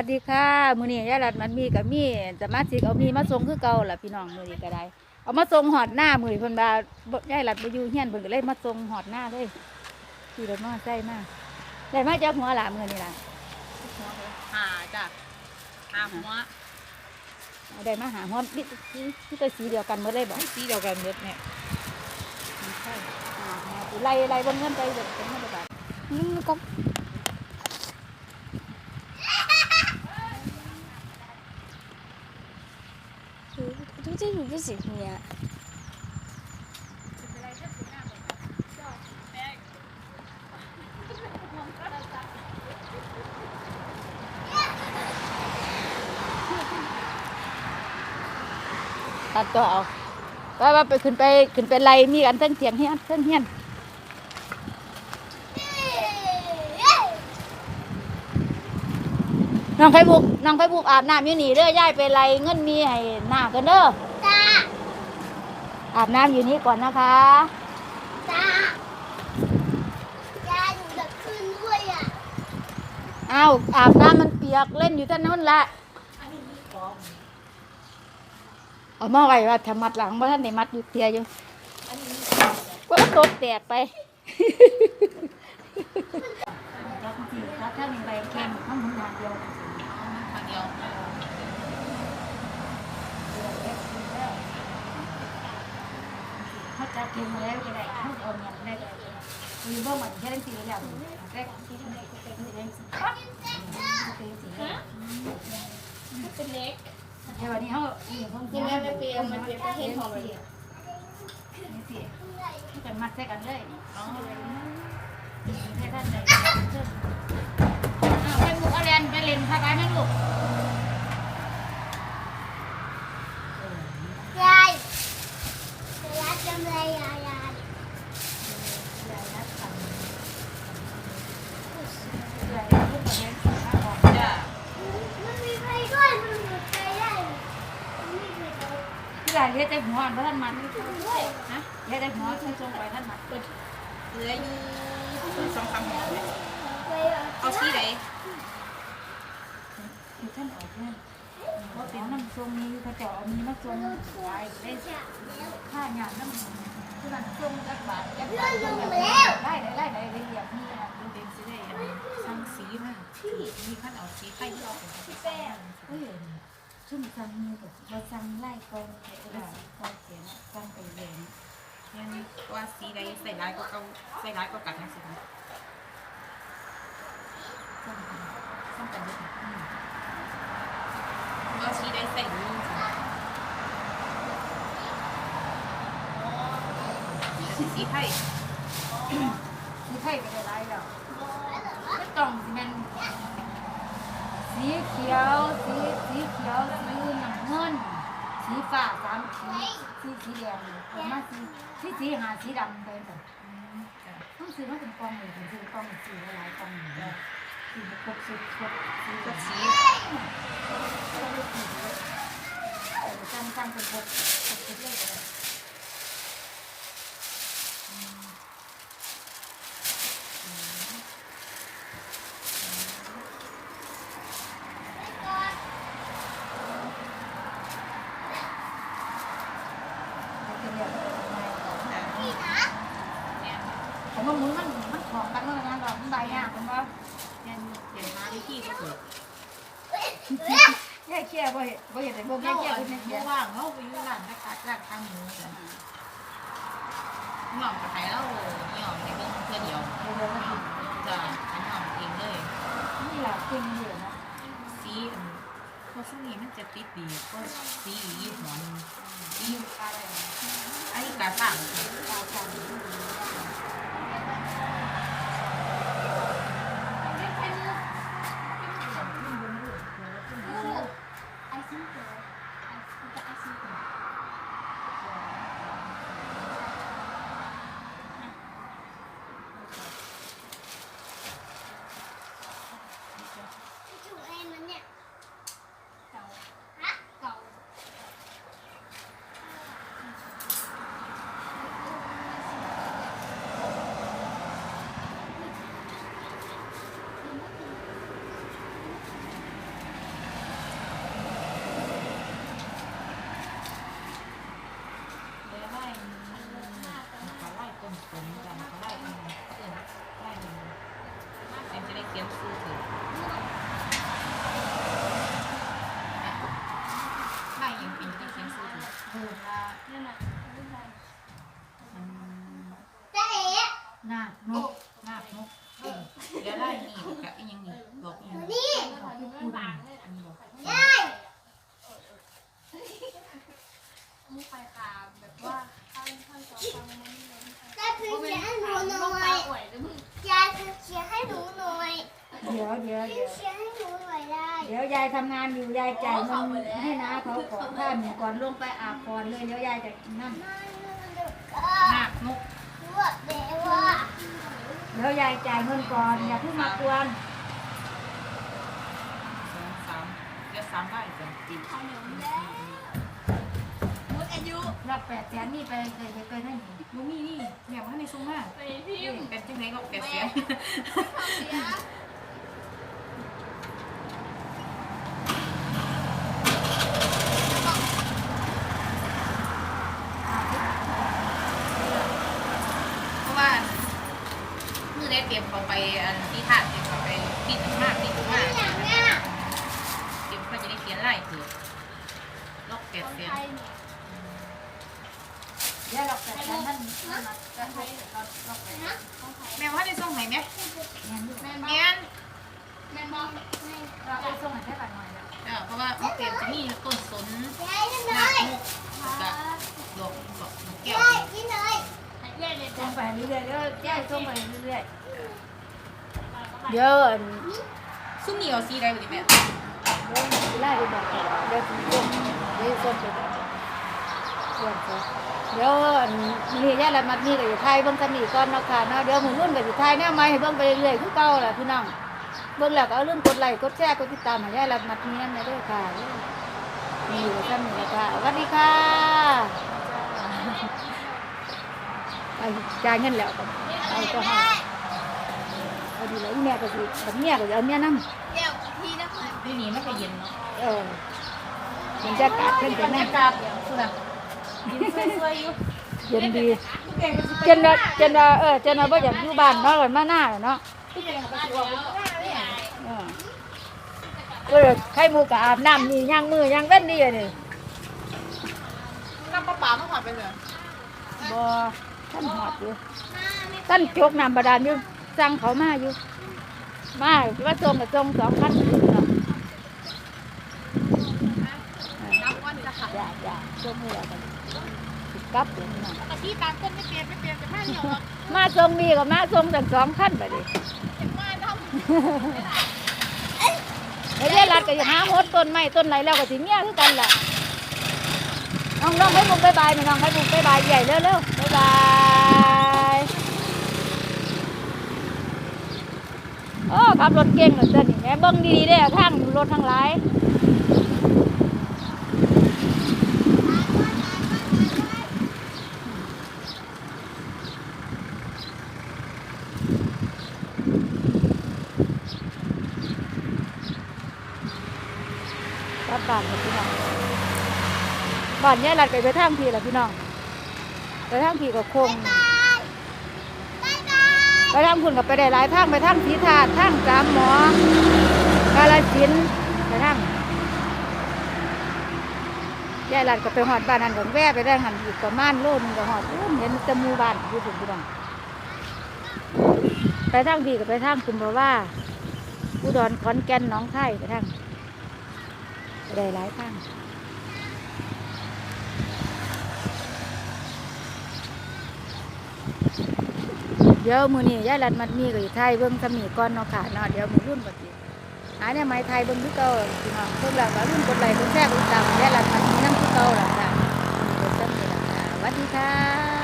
วัสดีค่ะมื้อนี้ยายรัดมันมีกับมีสมาชิกเอามีมาส่งคือเก่าล่ะพี่น้องมื้อนี้ก็ได้ เอามาส่งหอดหน้ามื้อนี้เพิ่นว่าบ่ยายรัดบ่อยู่เฮียนเพิ่นก็เลยมาส่งหอดหน้าเลยขี่รถมอเตอร์ไซค์มาได้มาจากหัวหลามื้อนี้ล่ะหาจ้ะหาหัวเอาได้มาหาหัวนี่นี่ตัวสีเดียวกันหมดเลยบ่ให้สีเดียวกันหมดเนี่ยใช่หาหัวสิไล่ไล่เบนเงินไปเดี๋ยวเป็นเงินบาทนี่ก็ คือสิเนี่ยตัดตัวเอาว่าว่าไปขึ้นไปขึ้นไปไรมีกันเส้นเสียงเฮี้ยนเส้นเฮี้ยนน้องไผ่บุกน้องไผ่บุกอาบน้ำอยู่นี่เด้อย่ายไปไรเงินมีให้หน้ากันเด้อ อาบน้ำอยู่นี่ก่อนนะคะจ้าจ้าหนูจะขึ้นด้วยอะอ้าวอาบน้ำมันเปียกเล่นอยู่ท่านนู้นละเอามาไว้ว่าทำมัดหลังว่าท่านได้มัดอยู่เทียอยู่ว่าตกแตกไปถ้ามีใบแข็งข้างบนเดียว ทางเดียว เขาจะกินมาแล้วจะได้เขาเอาเงินได้เลยมีบ่เหมือนแค่ได้สีแล้วแค่ที่ทำได้ก็เป็นได้สีเป็นสีแล้วเป็นเล็กเดี๋ยววันนี้เขากเขายังไม่เปรี้ยวมันเปรี้ยวประเทศของเรานี่สิที่กันมัดใส่กันเลยอ๋อให้ท่านเพิ่มอ้าไปบุกเอาเรียนไปเรียนพาไปไหมลูก ยาย ยายจำเลยยายายจ้ะมันมีไฟด้วยมันมีไฟได้มันมีไฟด้วยที่ไรเรียกใจหัวเพราะท่านมันนะเรียกใจหัวท่านทรงไปท่านมันเหลืออยู่สองสามหัวเนี่ยไฟอะเอาสีไหนคือท่านออกเนี่ย เพราะเป็นน้ำทรงนี้เขาจะเอามีมาทรงไว้ได้ค่าหยาดน้ำคือมันทรงจักบาทจักบาทได้ได้ได้ได้ละเอียดนี่นะดูเป็นสีได้สั่งสีมาที่มีขั้นเอาสีไข่ที่เราเป็นสีแป้งเอ้ยชุ่มซังมือกับเราซังไล่กองไปก็ได้กองเสียงซังไปเรียนยังว่าสีใดใส่ร้ายก็เกาใส่ร้ายก็กัดนะสิซังซังไปเลยเอาสีใดใส่นี่ สีไข่มีไข่ก็ได้ไรแล้วไม่ต้องสิมันสีเขียวสีสีเขียวสีน้ำเงินสีฟ้าสามสีสีสีแดงออกมาสีสีสีหาสีดำไปหมดต้องซื้อมาเป็นกองเลยถึงซื้อกองสีหลายกองเลยสีครบสุดครบสีกับสีจังจังเป็นครบครบเลย นี่นะ ผ มันมันของกันเลยนะเราใบเนี่ยผมว่ายังเห็นมาวิธีก็ถูกแค่แค่บ่เห็นบ่เห็นแต่บ่แค่เจ้าแค่อันคุณนี้เนี่ยว่างเขาไปอยู่ร้านนะคะร้านข้างหมูกันหน่อมกับไทยแล้วหน่อมในเรื่องเพื่อเดียวจะอันหน่อมเองเลยนี่หละจริงอยู่นะสีเพราะช่วงนี้มันจะติดดีก็สียี่ห้อนึงสีอะไรอันนี้กระสั่งตาจัง ยมซื้อยิงปิ่นก็เขียนซื้อถือนั่นน่ะหน้านกน้านกเออเดี๋ยวไล่หนีบกับ ให้หนูหน่อยได้เดี๋ยวยายทำงานอยู่ยายจ่ายเงินให้น้าเขาก่อนถ้าหนูก่อนลงไปอาบก่อนเลยเดี๋ยวยายจะนั่นมาหนูเด็กก็หนักนกรวดเดี๋ยวว่าเดี๋ยวยายจ่ายเงินก่อนอย่าเพิ่งมากวนสองสามเดี๋ยวสามใบจ้ะติดหมดอายุรับแปดแสนนี่ไปเคยไปไปได้ไหนลูกนี่นี่แม่ว่าในซุ้มมากไปพิมพ์เป็นจังไหนก็แปดเสียงเสียเพราะว่ามือได้ เตรียมเขาไปอันที่ท่าเตรียมเขาไปปิดมากปิดมากอย่างเนี้ยเตรียมเขาจะได้เขียนไล่ถือะลอกแปดคนเสียเนี่ยเดี๋ยวรับแปดแสนนั่นจะให้เราเราไปนะแม่ว่าได้ส่งไหนไหมงานนี้แม่นบอเมียนแม่นบอกเราไปส่งให้แค่บาทหน่อยแล้วเพราะว่าเขาเตรียมจะมีต้นสนหน้ามุกกับดอกดอกแก้ว ยายอยให้เรื่อยเลยส่จ้ะงไปเรื่อยๆแล้วแก้ส่งไปเรื่อยๆเดี๋ยวอันซุ้มเหนียวสีได้บ่ดิแม่เดี๋ยวไล่ไปบอกเดี๋ยวส่งเดี๋ยวส่งไปบอกส่วเขาเดี๋ยวอันนี่ยายละมัดนี่ก็อยู่ไทยเบิ่งกันนี่ก่อนเนาะค่ะเนาะเดี๋ยวหมู่รุ่นก็อยู่ไทยแนวใหม่ให้เบิ่งไปเรื่อยๆคือเก่าแหละพี่น้องเบิ่งแล้วก็เอาลืมกดไลค์กดแชร์กดติดตามให้ยายละมัดนี้นั่นเด้อค่ะนี่อยู่กันนี่แหละค่ะสวัสดีค่ะ ไปจ่ายเงินแล้วก็ไปก็ให้เอาดีแล้วอีแม่ก็สิบัดเมียก็สิเอาเมียนำเดี๋ยวที่นะค่ะที่นี่มันก็เย็นเนาะเออบรรยากาศเพิ่นจะรรแน่ยากาศคือแบบยินสวยๆอยู่เย็นดีเจนว่าเจนว่าเออเจนว่าบ่อยากอยู่บ้านเนาะเลยมาหน้าเนาะเออเออไข่มูกับอาบน้ำนี่ย่างมือย่างเว้นดีอะนี่น้ำปลาปลามันหอดไปเลยบ่ ท่านหอดอยู่ท่านจกน้ำบาดาลอยู่สั่งเขามาอยู่ มาว่าส่งกับส่งสองพันเนาะน้ำวันจะขาดจ้าจ้าส่งมือแล้วกันสิกลับเดี๋ยวนี้นะกะทิตามต้นไม่เปลี่ยนไม่เปลี่ยนจะผ้าเหนียวหรอกมาส่งมีกับมาส่งตั้งสองพันไปดิเห็นว่าทเฮ้ยรัดก็อย่าหาหดต้นไม้ต้นไหนแล้วก็สิเงี้ยคือกันล่ะน้องน้องให้บุกบายบายไหมน้องให้บุกบายบายใหญ่เร็วเร็วบายบายโอ้ขับรถเก่งเหลือเกินแม่เบิ้งดีๆเด้อทางรถทางหลายกลับบ้านกับพี่น้องบ้านยายรัดก็ไปทางพี่ล่ะพี่น้อง ไปทางพี่ก็คงไปทางคุณกับไปได้หลายทางไปทางสีถาดทางสามหมอกาลสินธุ์ไปทางยายหลานก็ไปหอดบ้านนั้นก็แว่ไปได้หันอีกประมาณโลนึงก็หอดอู้เห็นแตะมูบ้านอยู่ถึงพี่น้องไปทางพี่ก็ไปทางคุณบอกว่าอุดรขอนแก่นหน้องไข่ไปทางไปได้หลายทาง เดี๋ยวมือนี้ยายรัดมัดมีกับไทยเบิ้งสมีก้อนเนาะค่ะเนาะเดี๋ยวมือรุ่นปฏิหาเนี่ยไม้ไทยเบิ้งที่เก่าพี่น้องพวกเราก็รุ่นกดไลค์กดแชร์กดติดตามยายรัดมัดมีน้ำที่เก่าหล่ะค่ะเดี๋ยวสมีละค่ะสวัสดีค่ะ